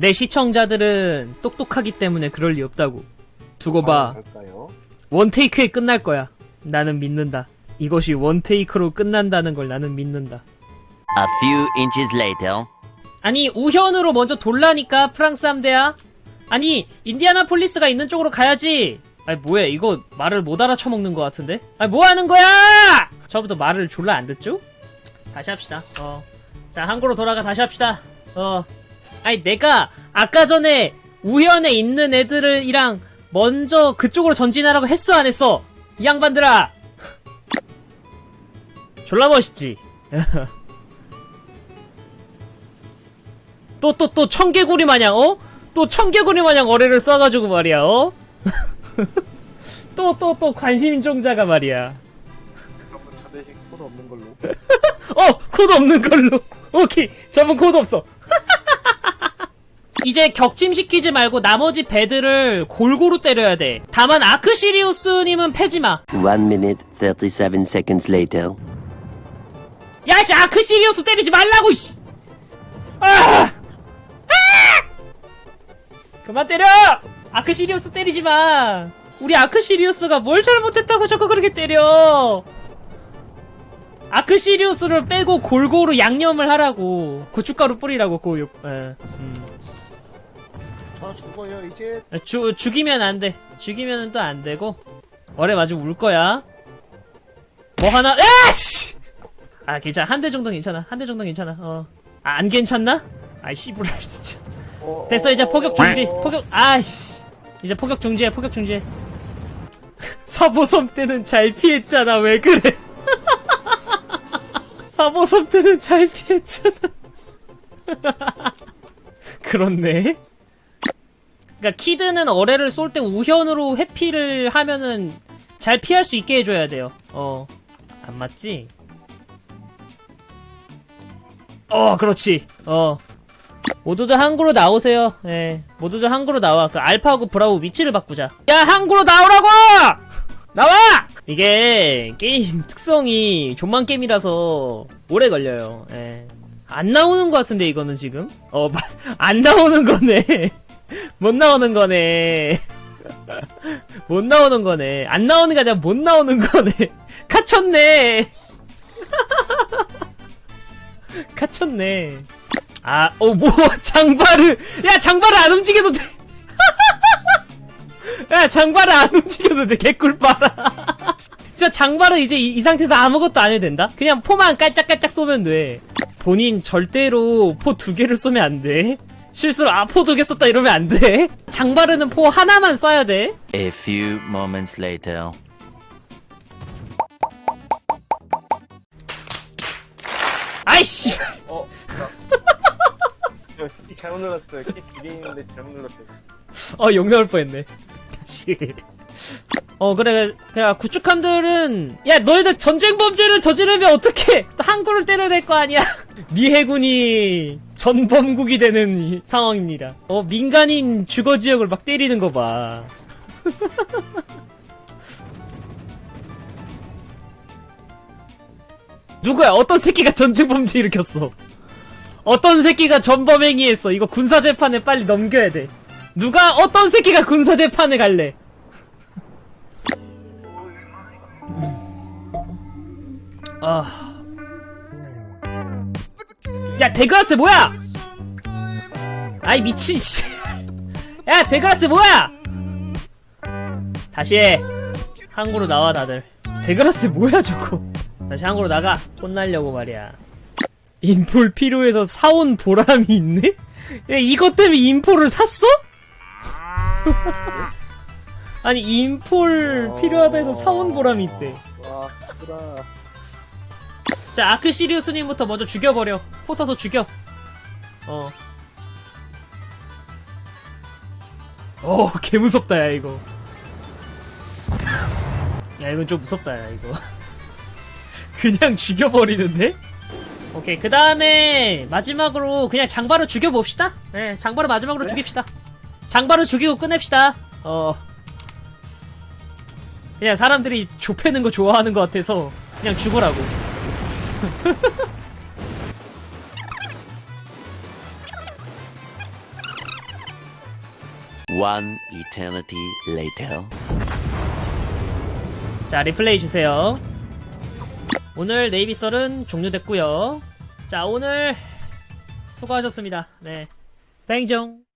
내 시청자들은 똑똑하기 때문에 그럴 리 없다고. 두고 봐. 갈까요? 원테이크에 끝날 거야. 나는 믿는다. 이것이 원테이크로 끝난다는 걸 나는 믿는다. A few inches later. 아니 우현으로 먼저 돌라니까 프랑스 함대야. 아니 인디아나폴리스가 있는 쪽으로 가야지. 아니 뭐야 이거 말을 못 알아쳐먹는 것 같은데? 아니 뭐 하는 거야? 저부터 말을 졸라 안 듣죠? 다시 합시다. 어. 자 항구로 돌아가 다시 합시다. 어. 아니 내가 아까 전에 우현에 있는 애들이랑 먼저 그쪽으로 전진하라고 했어 안 했어? 이 양반들아. 졸라 멋있지. 또 또 또 청개구리 마냥 어? 또 청개구리 마냥 어뢰를 쏴가지고 말이야 어? 또 또 또 관심종자가 말이야 그러면 저 대신 코드 없는 걸로. 어 코드 없는 걸로 오케이 저분 코드 없어 이제 격침시키지 말고 나머지 배들을 골고루 때려야 돼 다만 아크 시리우스님은 패지마 One minute, 37 seconds later. 야씨 아크 시리우스 때리지 말라고 이씨 아! 아! 그만 때려 아크 시리우스 때리지 마 우리 아크 시리우스가 뭘 잘못했다고 자꾸 그렇게 때려 아크 시리우스를 빼고 골고루 양념을 하라고 고춧가루 뿌리라고 고육 에, 음. 저 죽어요 이제. 죽 죽이면 안 돼. 죽이면은 또 안 되고. 어뢰 맞으면 울 거야. 뭐 하나? 에이씨! 아 괜찮아. 한 대 정도 괜찮아. 한 대 정도 괜찮아. 어안 괜찮나? 아이 씨부랄 진짜. 어, 됐어 이제 어, 포격 어, 어, 포격 아이씨. 이제 포격 중지해 포격 중지해. 사보섬 때는 잘 피했잖아. 왜 그래? 사보섬 때는 잘 피했잖아. 그렇네 그니까 키드는 어뢰를 쏠 때 우현으로 회피를 하면은 잘 피할 수 있게 해줘야 돼요 어 안 맞지? 어 그렇지 어 모두들 항구로 나오세요. 예. 모두들 항구로 나와. 그 알파하고 브라보 위치를 바꾸자. 야, 항구로 나오라고! 나와! 이게 게임 특성이 존만 게임이라서 오래 걸려요. 예. 안 나오는 것 같은데 이거는 지금? 어, 마- 안 나오는 거네. 못 나오는 거네. 못 나오는 거네. 안 나오는 게 아니라 못 나오는 거네. 갇혔네. 갇혔네. 아, 어, 뭐, 장발을, 야, 장발을 안 움직여도 돼. 야, 장발을 안 움직여도 돼. 개꿀 봐라. 진짜 장발은 이제 이, 이 상태에서 아무것도 안 해도 된다? 그냥 포만 깔짝깔짝 쏘면 돼. 본인 절대로 포 두 개를 쏘면 안 돼. 실수로 아, 포두개 썼다 이러면 안 돼. 장발은 포 하나만 쏴야 돼. A few moments later. 아이씨. 어. 저키 잘못 눌렀어요. 키 두 개 있는데 잘못 눌렀어요. 어, 욕 나올 뻔했네. 다시. 어, 그래. 그냥 구축함들은, 야, 너희들 전쟁 범죄를 저지르면 어떡해! 항구를 때려야 될 거 아니야! 미 해군이 전범국이 되는 이 상황입니다. 어, 민간인 주거 지역을 막 때리는 거 봐. 누구야? 어떤 새끼가 전쟁 범죄 일으켰어? 어떤 새끼가 전범행위 했어? 이거 군사재판에 빨리 넘겨야 돼. 누가 어떤 새끼가 군사 재판에 갈래? 아. 야, 데그라스 뭐야? 아이 미친 씨. 야, 데그라스 뭐야? 다시 해. 항구로 나와 다들. 데그라스 뭐야 저거? 다시 항구로 나가. 혼날려고 말이야. 인폴 필요해서 사온 보람이 있네? 야, 이것 때문에 인폴을 샀어? 아니 인폴 필요하다 해서 사온 보람이 있대 와. 자 아크 시리우스님부터 먼저 죽여버려 포 써서 죽여 어 어, 개 무섭다, 야, 이거. 야, 이건 좀 무섭다, 야, 이거. 그냥 죽여버리는데? 오케이, 그 다음에, 마지막으로, 그냥 장바로 죽여봅시다. 네, 장바로 마지막으로 죽입시다. 장바로 죽이고 끝냅시다. 어. 그냥 사람들이 좁히는 거 좋아하는 것 같아서, 그냥 죽으라고. One eternity later. 자, 리플레이 주세요. 오늘 네이비 썰은 종료됐고요. 자, 오늘 수고하셨습니다. 네. 뱅종.